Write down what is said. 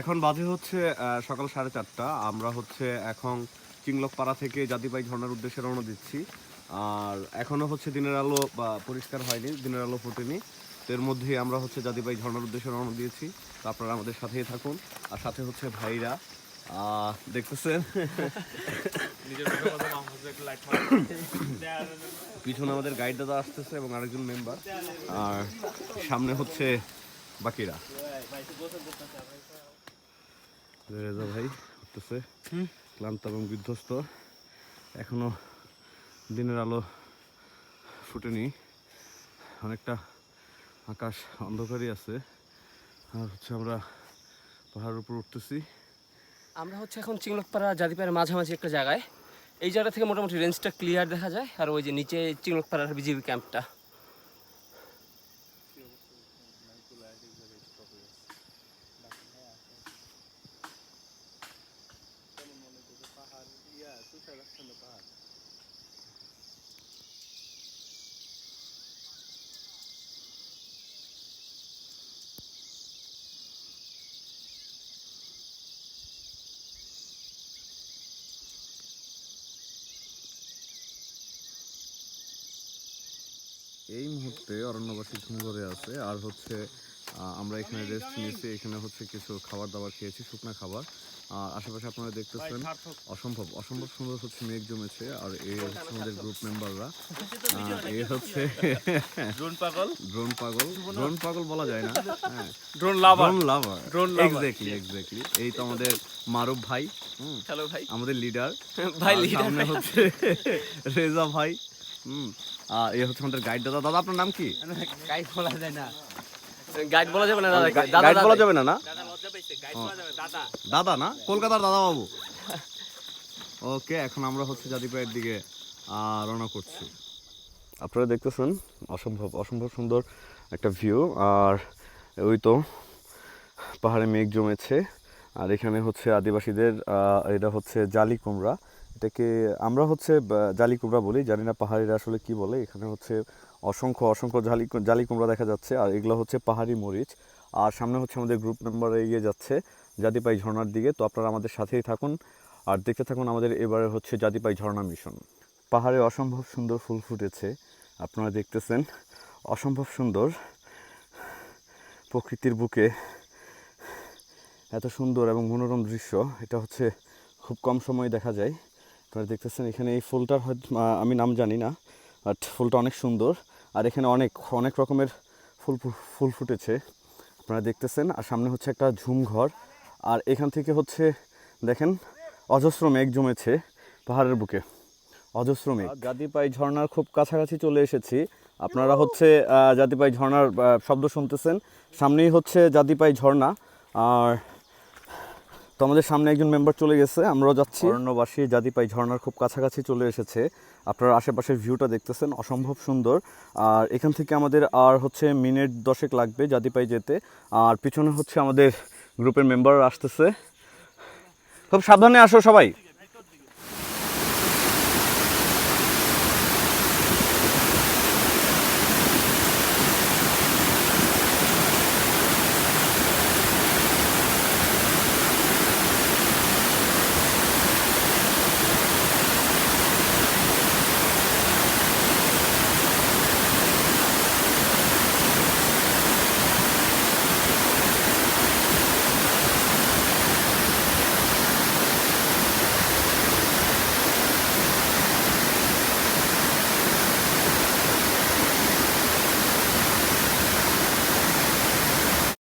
এখন বাজে হচ্ছে সকাল সাড়ে চারটা। আমরা হচ্ছে এখন চিংলকপাড়া থেকে জাতিবাই ঝর্ণার উদ্দেশ্যে রওনা দিচ্ছি। আর এখনও হচ্ছে দিনের আলো বা পরিষ্কার হয়নি দিনের আলো ফোটেনি। তো এর মধ্যেই আমরা হচ্ছে জাতিবাই ঝর্ণার উদ্দেশ্যে রওনা দিয়েছি। তো আপনারা আমাদের সাথেই থাকুন। আর সাথে হচ্ছে ভাইরা। দেখতেছেন? পিছনে আমাদের গাইড দাদা আসতেছে এবং আরেকজন মেম্বার আর সামনে হচ্ছে বাকিরা। রেজা ভাই উঠতেছে। ক্লান্ত এবং বিধ্বস্ত। এখনও দিনের আলো ফুটেনি। অনেকটা আকাশ অন্ধকারই আছে। আর হচ্ছে আমরা পাহাড়ের উপর উঠতেছি। আমরা হচ্ছে এখন চিংলকপাড়া জাদিপাড়ার মাঝামাঝি একটা জায়গায়। এই জায়গা থেকে মোটামুটি রেঞ্জটা ক্লিয়ার দেখা যায়। আর ওই যে নিচে চিংলকপাড়ার বিজিবি ক্যাম্পটা এই মুহূর্তে অরণ্যবাসী ঘুমঘরে আছে আর হচ্ছে আমরা এখানে রেস্ট নিয়েছি এখানে হচ্ছে কিছু খাবার দাবার খেয়েছি শুকনো খাবার। আর আশেপাশে আপনারা দেখতেছেন অসম্ভব অসম্ভব সুন্দর হচ্ছে মেঘ জমেছে আর এই হচ্ছে আমাদের গ্রুপ মেম্বাররা এই হচ্ছে? ড্রোন পাগল? ড্রোন পাগল। ড্রোন পাগল। বলা যায় না হ্যাঁ। Drone lover drone lover lover. Exactly exactly এই তো আমাদের মারুফ ভাই হুম। হ্যালো ভাই। আমাদের লিডার ভাই সামনে ভাই। হচ্ছে রেজা ভাই হুম। আর এই হচ্ছে আমাদের গাইড দাদা। দাদা আপনার নাম কি? গাইড বলা যায় না। গাইড বলা যাবে না দাদা? গাইড বলা যাবে না না? দাদা লজ্জা পাইছে গাইড বলা যাবে দাদা। দাদা না? কলকাতার দাদা বাবু ওকে এখন আমরা হচ্ছে জাতিপায়ের দিকে রওনা করছি। আপনারা দেখতেছেন অসম্ভব অসম্ভব সুন্দর একটা ভিউ আর ওই তো পাহাড়ে মেঘ জমেছে আর এখানে হচ্ছে আদিবাসীদের এটা হচ্ছে জালি কুমড়া। এটাকে আমরা হচ্ছে জালি কুমড়া বলি, জানি না পাহাড়িরা আসলে কি বলে। এখানে হচ্ছে অসংখ্য অসংখ্য জালি জালি কুমড়া দেখা যাচ্ছে, আর এগুলো হচ্ছে পাহাড়ি মরিচ। আর সামনে হচ্ছে আমাদের গ্রুপ মেম্বার এগিয়ে যাচ্ছে, জাতিপাই ঝর্ণার দিকে। তো আপনারা আমাদের সাথেই থাকুন। আর দেখতে থাকুন আমাদের এবারে হচ্ছে জাতিপাই ঝর্ণা মিশন পাহাড়ে অসম্ভব সুন্দর ফুল ফুটেছে, আপনারা দেখতেছেন। অসম্ভব সুন্দর প্রকৃতির বুকে এত সুন্দর এবং মনোরম দৃশ্য। এটা হচ্ছে খুব কম সময়ে দেখা যায়। আপনারা দেখতেছেন এখানে এই ফুলটার হয়তো আমি নাম জানি না বাট ফুলটা অনেক সুন্দর। আর এখানে অনেক অনেক রকমের ফুল ফুল ফুটেছে। আপনারা দেখতেছেন আর সামনে হচ্ছে একটা ঝুম ঘর। আর এখান থেকে হচ্ছে দেখেন অজস্র মেঘ জমেছে পাহাড়ের বুকে। অজস্র মেঘ। জাতিপাই ঝর্ণার খুব কাছাকাছি চলে এসেছি। আপনারা হচ্ছে জাতিপাই ঝর্ণার আহ, শব্দ শুনতেছেন। সামনেই হচ্ছে জাতিপাই ঝর্ণা। আর তো আমাদের সামনে একজন মেম্বার চলে গেছে, আমরাও যাচ্ছি। অরণ্যবাসী জাদিপাই ঝর্ণার খুব কাছাকাছি চলে এসেছে। আপনারা আশেপাশের ভিউটা দেখতেছেন, অসম্ভব সুন্দর। আর এখান থেকে আমাদের আর হচ্ছে মিনিট দশেক লাগবে জাদিপাই যেতে। আর পিছনে হচ্ছে আমাদের গ্রুপের মেম্বার আসতেছে। খুব সাবধানে আসো সবাই।